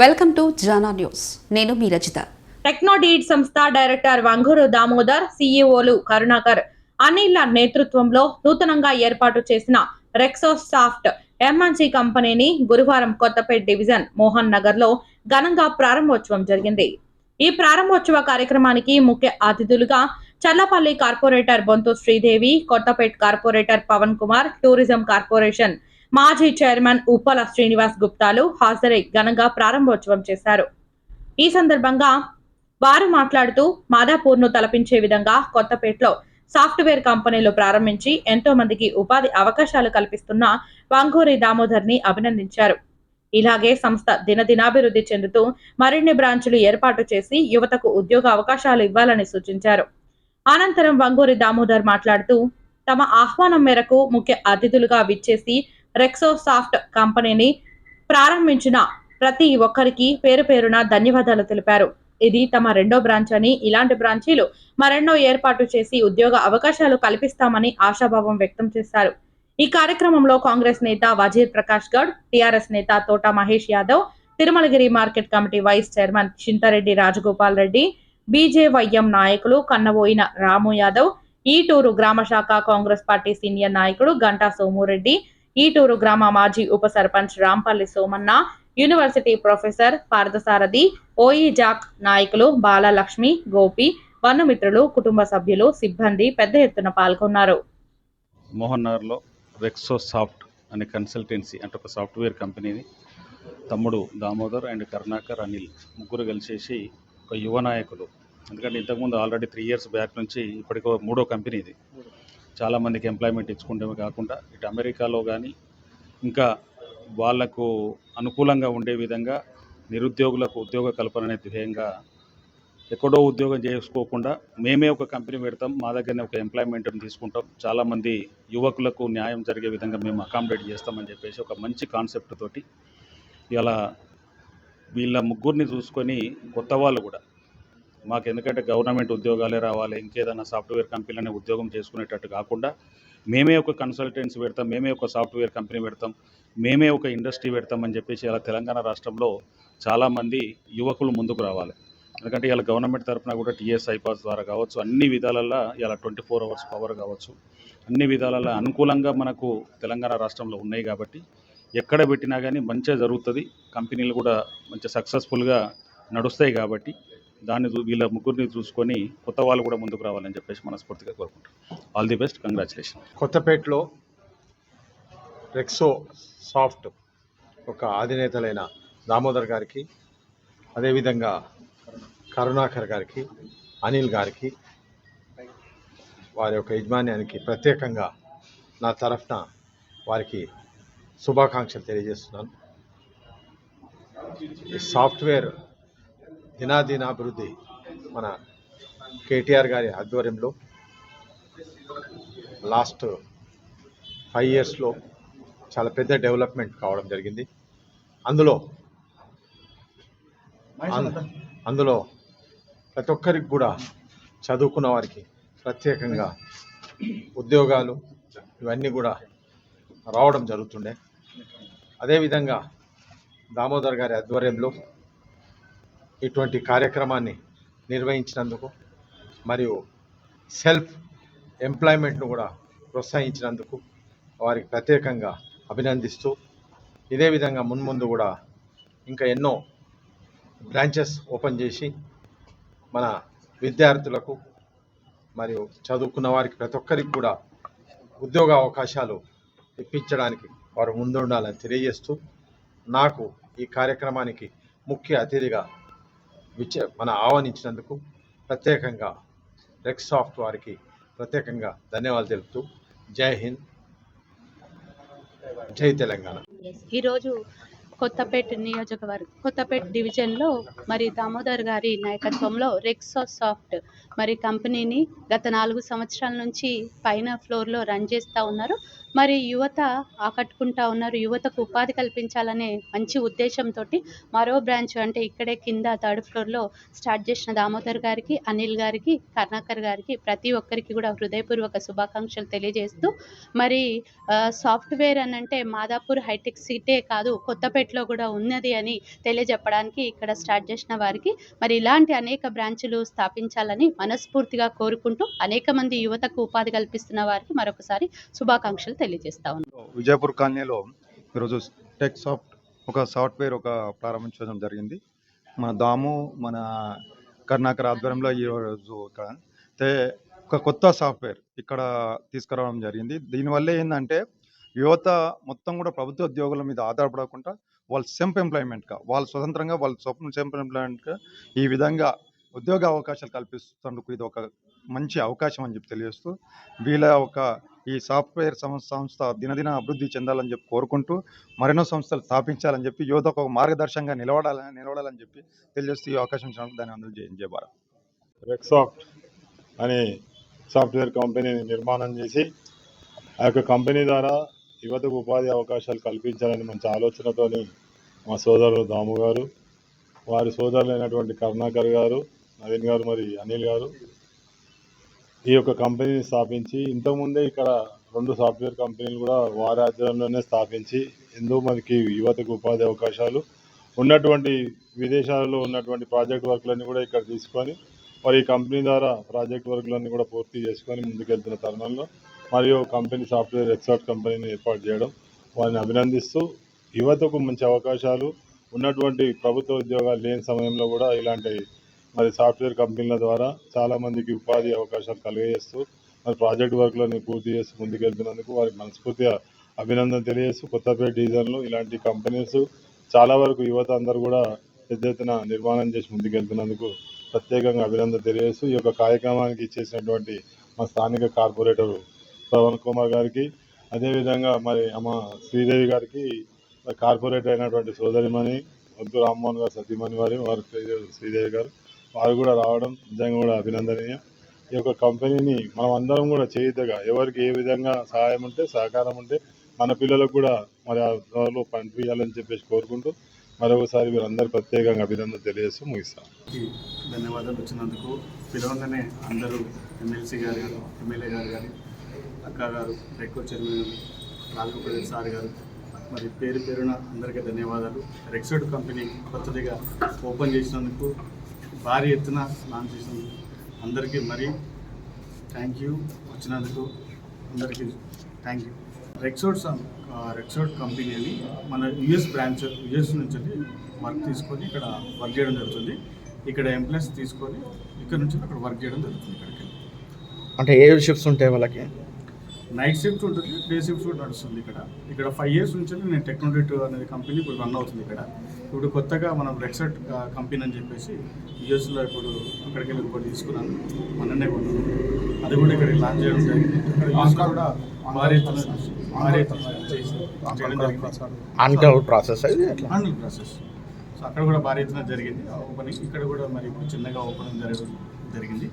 Welcome to Jana news. నేను మీ Rachitha. Technodeed సంస్థ director Vanguru Damodar సీఈఓలు కరుణాకర్ అనిల్ నేతృత్వంలో నూతనంగా ఏర్పాటు చేసిన రెక్సో సాఫ్ట్ కంపెనీని గురువారం కొత్తపేట డివిజన్ మోహన్ నగర్లో ఘనంగా ప్రారంభోత్సవం జరిగింది. ఈ ప్రారంభోత్సవ కార్యక్రమానికి ముఖ్య అతిథులుగా Challapalli corporator Bonthu Sridevi Kothapeta corporator Pavan Kumar tourism corporation మాజీ చైర్మన్ ఉప్పల శ్రీనివాస్ గుప్తాలు హాజరై ఘనంగా ప్రారంభోత్సవం చేశారు. ఈ సందర్భంగా వారు మాట్లాడుతూ మాదాపూర్ను తలపించే విధంగా కొత్తపేటలో సాఫ్ట్వేర్ కంపెనీలు ప్రారంభించి ఎంతో మందికి ఉపాధి అవకాశాలు కల్పిస్తున్న వంగూరి దామోదర్ని అభినందించారు. ఇలాగే సంస్థ దినదినాభివృద్ధి చెందుతూ మరిన్ని బ్రాంచులు ఏర్పాటు చేసి యువతకు ఉద్యోగ అవకాశాలు ఇవ్వాలని సూచించారు. అనంతరం వంగూరి దామోదర్ మాట్లాడుతూ తమ ఆహ్వానం మేరకు ముఖ్య అతిథులుగా విచ్చేసి రెక్సో సాఫ్ట్ కంపెనీని ప్రారంభించిన ప్రతి ఒక్కరికి పేరు పేరున ధన్యవాదాలు తెలిపారు. ఇది తమ రెండో బ్రాంచ్ అని ఇలాంటి బ్రాంచీలు మరెన్నో ఏర్పాటు చేసి ఉద్యోగ అవకాశాలు కల్పిస్తామని ఆశాభావం వ్యక్తం చేశారు. ఈ కార్యక్రమంలో కాంగ్రెస్ నేత వజీర్ ప్రకాష్ గౌడ్ టీఆర్ఎస్ నేత Thota Mahesh Yadav Thirumalagiri market committee vice chairman Chintareddy Rajagopal Reddy BJYM నాయకులు కన్నబోయిన రాము యాదవ్ ఈటూరు గ్రామ శాఖ కాంగ్రెస్ పార్టీ సీనియర్ నాయకుడు గంటా సోమురెడ్డి ఈటూరు గ్రామ మాజీ ఉప sarpanch Rampalli Somanna university professor Parthasarathi OU JAC నాయకులు బాలలక్ష్మి గోపి బంధుమిత్రులు కుటుంబ సభ్యులు సిబ్బంది పెద్ద ఎత్తున పాల్గొన్నారు. మోహన్ నగర్లో రెక్సో సాఫ్ట్ అనే కన్సల్టెన్సీ అంటే ఒక సాఫ్ట్వేర్ కంపెనీని తమ్ముడు దామోదర్ అండ్ కరుణాకర్ అనిల్ ముగ్గురు కలిసేసి ఒక యువ నాయకులు. ఎందుకంటే ఇంతకుముందు ఆల్రెడీ త్రీ ఇయర్స్ బ్యాక్ నుంచి ఇప్పటికో మూడో కంపెనీ ఇది చాలామందికి ఎంప్లాయ్మెంట్ ఇచ్చుకుంటమే కాకుండా ఇటు అమెరికాలో కానీ ఇంకా వాళ్ళకు అనుకూలంగా ఉండే విధంగా నిరుద్యోగులకు ఉద్యోగ కల్పన అనే ధ్యేయంగా ఎక్కడో ఉద్యోగం చేసుకోకుండా మేమే ఒక కంపెనీ పెడతాం మా దగ్గరనే ఒక ఎంప్లాయ్మెంట్ తీసుకుంటాం. చాలామంది యువకులకు న్యాయం జరిగే విధంగా మేము అకామిడేట్ చేస్తామని చెప్పేసి ఒక మంచి కాన్సెప్ట్ తోటి ఇలా వీళ్ళ ముగ్గురిని చూసుకొని కొత్త వాళ్ళు కూడా మాకు ఎందుకంటే గవర్నమెంట్ ఉద్యోగాలే రావాలి ఇంకేదైనా సాఫ్ట్వేర్ కంపెనీలనే ఉద్యోగం చేసుకునేటట్టు కాకుండా మేమే ఒక కన్సల్టెన్సీ పెడతాం మేమే ఒక సాఫ్ట్వేర్ కంపెనీ పెడతాం మేమే ఒక ఇండస్ట్రీ పెడతామని చెప్పేసి ఇలా తెలంగాణ రాష్ట్రంలో చాలామంది యువకులు ముందుకు రావాలి. ఎందుకంటే ఇలా గవర్నమెంట్ తరఫున కూడా టీఎస్ ఐపాస్ ద్వారా కావచ్చు అన్ని విధాలల్లో ఇలా ట్వంటీ ఫోర్ అవర్స్ పవర్ కావచ్చు అన్ని విధాలలో అనుకూలంగా మనకు తెలంగాణ రాష్ట్రంలో ఉన్నాయి కాబట్టి ఎక్కడ పెట్టినా కానీ మంచిగా జరుగుతుంది కంపెనీలు కూడా మంచి సక్సెస్ఫుల్గా నడుస్తాయి కాబట్టి దాన్ని వీళ్ళ ముగ్గురిని చూసుకొని కొత్త వాళ్ళు కూడా ముందుకు రావాలని చెప్పేసి మనస్ఫూర్తిగా కోరుకుంటాం ఆల్ ది బెస్ట్ కంగ్రాచులేషన్ కొత్తపేటలో రెక్సో సాఫ్ట్ ఒక అధినేతలైన దామోదర్ గారికి అదేవిధంగా కరుణాకర్ గారికి అనిల్ గారికి వారి యొక్క యజమాన్యానికి ప్రత్యేకంగా నా తరఫున వారికి శుభాకాంక్షలు తెలియజేస్తున్నాను. సాఫ్ట్వేర్ దినాదినాభివృద్ధి మన కేటీఆర్ గారి ఆధ్వర్యంలో లాస్ట్ ఫైవ్ ఇయర్స్లో చాలా పెద్ద డెవలప్మెంట్ కావడం జరిగింది. అందులో అందులో ప్రతి ఒక్కరికి కూడా చదువుకున్న వారికి ప్రత్యేకంగా ఉద్యోగాలు ఇవన్నీ కూడా రావడం జరుగుతుండే. అదేవిధంగా దామోదర్ గారి ఆధ్వర్యంలో ఇటువంటి కార్యక్రమాన్ని నిర్వహించినందుకు మరియు సెల్ఫ్ ఎంప్లాయ్మెంట్ను కూడా ప్రోత్సహించినందుకు వారికి ప్రత్యేకంగా అభినందిస్తూ ఇదే విధంగా మున్ముందు కూడా ఇంకా ఎన్నో బ్రాంచెస్ ఓపెన్ చేసి మన విద్యార్థులకు మరియు చదువుకున్న వారికి ప్రతి ఒక్కరికి కూడా ఉద్యోగ అవకాశాలు ఇప్పించడానికి వారు ముందుండాలని తెలియజేస్తూ నాకు ఈ కార్యక్రమానికి ముఖ్య అతిథిగా విచ మన ఆహ్వానించినందుకు ప్రత్యేకంగా రెక్ సాఫ్ట్ వారికి ప్రత్యేకంగా ధన్యవాదాలు తెలుపుతూ జై హింద్ జై తెలంగాణ. ఈరోజు కొత్తపేట నియోజకవర్గం కొత్తపేట డివిజన్లో మరి దామోదర్ గారి నాయకత్వంలో రెక్సో సాఫ్ట్ మరి కంపెనీని గత నాలుగు సంవత్సరాల నుంచి పైన ఫ్లోర్లో రన్ చేస్తూ ఉన్నారు. మరి యువత ఆకట్టుకుంటా ఉన్నారు. యువతకు ఉపాధి కల్పించాలనే మంచి ఉద్దేశంతో మరో బ్రాంచ్ అంటే ఇక్కడే కింద థర్డ్ ఫ్లోర్లో స్టార్ట్ చేసిన దామోదర్ గారికి అనిల్ గారికి కర్ణాకర్ గారికి ప్రతి ఒక్కరికి కూడా హృదయపూర్వక శుభాకాంక్షలు తెలియజేస్తూ మరి సాఫ్ట్వేర్ అని అంటే మాదాపూర్ హైటెక్ సిటీ కాదు కొత్తపేట మార్కెట్లో కూడా ఉన్నది అని తెలియజెప్పడానికి ఇక్కడ స్టార్ట్ చేసిన వారికి మరి ఇలాంటి అనేక బ్రాంచులు స్థాపించాలని మనస్ఫూర్తిగా కోరుకుంటూ అనేక మంది యువతకు ఉపాధి కల్పిస్తున్న వారికి మరొకసారి శుభాకాంక్షలు తెలియజేస్తా విజయపూర్ కాలనీలో ఈరోజు టెక్ సాఫ్ట్ ఒక సాఫ్ట్వేర్ ఒక ప్రారంభించడం జరిగింది. మన దాము మన కర్ణాకర్ ఆధ్వర్యంలో ఈరోజు ఇక్కడ అయితే ఒక కొత్త సాఫ్ట్వేర్ ఇక్కడ తీసుకురావడం జరిగింది. దీనివల్ల ఏంటంటే యువత మొత్తం కూడా ప్రభుత్వ ఉద్యోగుల మీద ఆధారపడకుండా వాళ్ళు సెల్ఫ్ ఎంప్లాయ్మెంట్గా వాళ్ళు స్వతంత్రంగా వాళ్ళ స్వప్న సెల్ఫ్ ఎంప్లాయ్మెంట్గా ఈ విధంగా ఉద్యోగ అవకాశాలు కల్పిస్తున్నందుకు ఇది ఒక మంచి అవకాశం అని చెప్పి తెలియజేస్తూ వీళ్ళ ఒక ఈ సాఫ్ట్వేర్ సంస్థ సంస్థ దినదిన అభివృద్ధి చెందాలని చెప్పి కోరుకుంటూ మరెన్నో సంస్థలు స్థాపించాలని చెప్పి యువతకు ఒక మార్గదర్శకంగా నిలబడాలని నిలబడాలని చెప్పి తెలియజేస్తూ ఈ అవకాశం దాన్ని అందరూ జై భారత్. రెక్సాఫ్ట్ అనే సాఫ్ట్వేర్ కంపెనీని నిర్మాణం చేసి ఆ యొక్క కంపెనీ ద్వారా యువతకు ఉపాధి అవకాశాలు కల్పించాలని మంచి ఆలోచనతోని మా సోదరులు దాము గారు వారి సోదరులైనటువంటి కరుణాకర్ గారు నవీన్ గారు మరి అనిల్ గారు ఈ యొక్క కంపెనీని స్థాపించి ఇంతకుముందే ఇక్కడ రెండు సాఫ్ట్వేర్ కంపెనీలు కూడా వారి ఆధ్వర్యంలోనే స్థాపించి ఎంతో మనకి యువతకు ఉపాధి అవకాశాలు ఉన్నటువంటి విదేశాలలో ఉన్నటువంటి ప్రాజెక్ట్ వర్క్లన్నీ కూడా ఇక్కడ తీసుకొని మరి ఈ కంపెనీ ద్వారా ప్రాజెక్ట్ వర్క్లన్నీ కూడా పూర్తి చేసుకొని ముందుకెళ్తున్న తరుణంలో మరియు కంపెనీ సాఫ్ట్వేర్ ఎక్స్పర్ట్ కంపెనీని ఏర్పాటు చేయడం వారిని అభినందిస్తూ యువతకు మంచి అవకాశాలు ఉన్నటువంటి ప్రభుత్వ ఉద్యోగాలు లేని సమయంలో కూడా ఇలాంటి మరి సాఫ్ట్వేర్ కంపెనీల ద్వారా చాలామందికి ఉపాధి అవకాశాలు కలిగజేస్తూ మరి ప్రాజెక్ట్ వర్క్లను పూర్తి చేసి ముందుకెళ్తున్నందుకు వారికి మనస్ఫూర్తిగా అభినందన తెలియజేస్తూ కొత్తపేట డివిజన్లో ఇలాంటి కంపెనీస్ చాలా వరకు యువత అందరూ కూడా పెద్ద ఎత్తున నిర్మాణం చేసి ముందుకెళ్తున్నందుకు ప్రత్యేకంగా అభినందన తెలియజేస్తూ ఈ యొక్క కార్యక్రమానికి ఇచ్చేసినటువంటి మా స్థానిక కార్పొరేటర్ పవన్ కుమార్ గారికి అదేవిధంగా మరి అమ్మ శ్రీదేవి గారికి కార్పొరేట్ కార్పొరేటర్ అయినటువంటి సోదరిమణి వద్దు రామ్మోహన్ గారు సతీమణి వారి వారి శ్రీదేవి గారు వారు కూడా రావడం నిజంగా కూడా అభినందనీయం. ఈ యొక్క కంపెనీని మనం అందరం కూడా చేయదగా ఎవరికి ఏ విధంగా సహాయం ఉంటే సహకారం ఉంటే మన పిల్లలకు కూడా మరి ఆ త్వరలో పంపించాలని చెప్పేసి కోరుకుంటూ మరొకసారి మీరందరూ ప్రత్యేకంగా అభినందన తెలియజేస్తూ ముగిస్తాం ధన్యవాదాలు వచ్చినందుకు. పిలవగానే అందరూ ఎమ్మెల్సీ గారు ఎమ్మెల్యే గారు కానీ అక్క గారు రెక్కో చైర్మన్ నాలుగు సార్ గారు మరి పేరు పేరున అందరికీ ధన్యవాదాలు. రెక్సైడ్ కంపెనీ కొత్తదిగా ఓపెన్ చేసినందుకు భారీ ఎత్తున లాంచ్ చేసినందుకు అందరికీ మరి థ్యాంక్ యూ వచ్చినందుకు అందరికీ thank you Rexod Rexod company అని మన యుఎస్ బ్రాంచ్ యుఎస్ నుంచి వర్క్ తీసుకొని ఇక్కడ వర్క్ చేయడం జరుగుతుంది. ఇక్కడ ఎంప్లాయీస్ తీసుకొని ఇక్కడ నుంచి అక్కడ వర్క్ చేయడం జరుగుతుంది ఇక్కడికి. అంటే ఏ షిఫ్ట్స్ ఉంటాయి వాళ్ళకి? నైట్ షిఫ్ట్ ఉంటుంది డే షిఫ్ట్ కూడా నడుస్తుంది ఇక్కడ. ఇక్కడ ఫైవ్ ఇయర్స్ నుంచి నేను టెక్నాలజీ అనేది కంపెనీ ఇప్పుడు రన్ అవుతుంది ఇక్కడ. ఇప్పుడు కొత్తగా మనం రెక్సెట్ కంపెనీ అని చెప్పేసి యూఎస్లో ఇప్పుడు అక్కడికి వెళ్ళి కూడా తీసుకున్నాను. మొన్ననే కొన్నాను. అది కూడా ఇక్కడ లాంచ్ చేయడం జరిగింది. ఇక్కడ కూడా భారీ భారీ ప్రాసెస్ హ్యాండిల్ ప్రాసెస్ సో అక్కడ కూడా భారీ ఎత్తున జరిగింది ఓపెనింగ్ ఇక్కడ కూడా మరి ఇప్పుడు చిన్నగా ఓపెనింగ్ జరగడం జరిగింది.